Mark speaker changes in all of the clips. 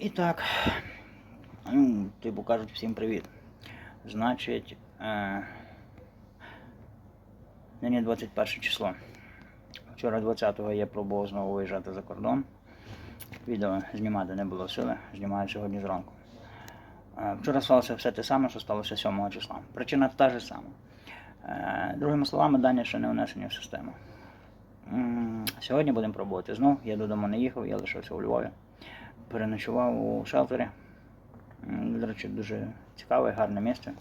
Speaker 1: І так, типу кажуть всім привіт. Значить, е, нині 21 число. Вчора 20-го я пробував знову виїжджати за кордон. Відео знімати не було сили, знімаю сьогодні зранку. Е, Вчора сталося все те саме, що сталося 7 числа. Причина та ж сама. Е, Другими словами, дані ще не внесені в систему. Сьогодні будемо пробувати знов. Я додому не їхав, я лишився у Львові. Переночував у шелтері. До речі, дуже цікаве, гарне місце.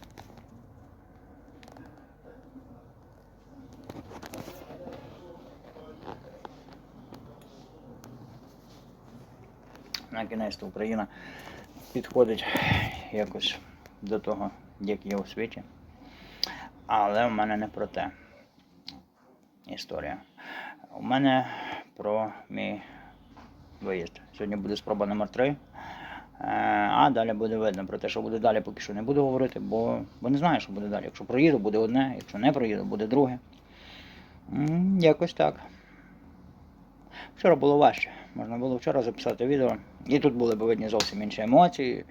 Speaker 1: На кінець Україна підходить якось до того, як є у світі. Але в мене не про те історія. У мене про мій виїзд. Сьогодні буде спроба номер 3 а далі буде видно про те, що буде далі, поки що не буду говорити, бо, бо не знаю, що буде далі. Якщо проїду, буде одне, якщо не проїду, буде друге. Якось так. Вчора було важче. Можна було вчора записати відео. І тут були б видні зовсім інші емоції.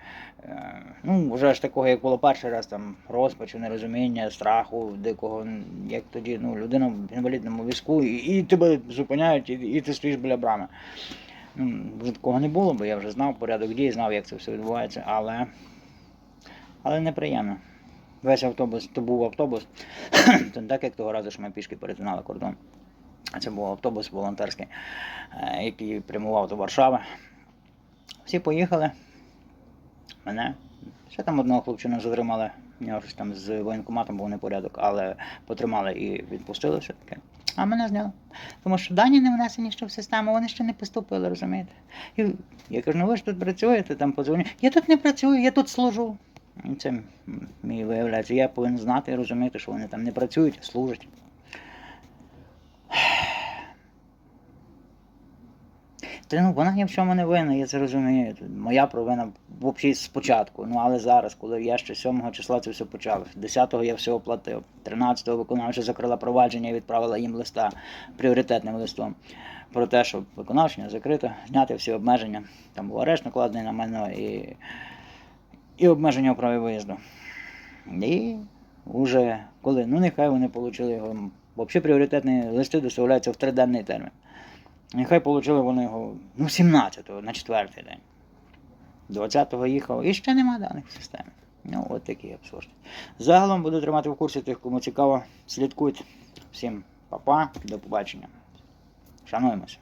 Speaker 1: Е, Ну, вже ж такого, як було перший раз, там розпачу, нерозуміння, страху, дикого, як тоді, ну, людина в інвалідному візку, і, і тебе зупиняють, і, і ти стоїш біля брами. Вже такого не було, бо я вже знав порядок дій, знав, як це все відбувається, але, але неприємно. Весь автобус, то був автобус, то не так, як того разу, що ми пішки перетинали кордон. Це був автобус волонтерський, е, який прямував до Варшави. Всі поїхали. Мене. Ще там одного хлопчину затримали. У нього щось там з воєнкоматом був непорядок, але потримали і відпустили все-таки. А мене зняли. Тому що дані не внесені ще в систему, вони ще не поступили, розумієте? І я кажу, ну ви ж тут працюєте, там подзвоню. Я тут не працюю, я тут служу. Це мій виявляється. Я повинен знати і розуміти, що вони там не працюють, а служать. Та ну вона ні в чому не винна, я це розумію. Моя провина взагалі спочатку. Ну але зараз, коли я ще 7 числа це все почав. 10-го я все оплатив. 13-го виконавча закрила провадження і відправила їм листа пріоритетним листом. Про те, що виконавчення закрито, зняти всі обмеження. Там був арешт накладений на мене і, і обмеження у праві виїзду. І вже коли, ну нехай вони отримали його. Взагалі пріоритетні листи доставляються в триденний термін. Нехай отримали вони його ну, 17-го, на четвертий день. 20-го їхав і ще нема даних в системі. Ну, от такий абсурд. Загалом буду тримати в курсі тих, кому цікаво. Слідкуйте. Всім па-па, до побачення. Шануємося.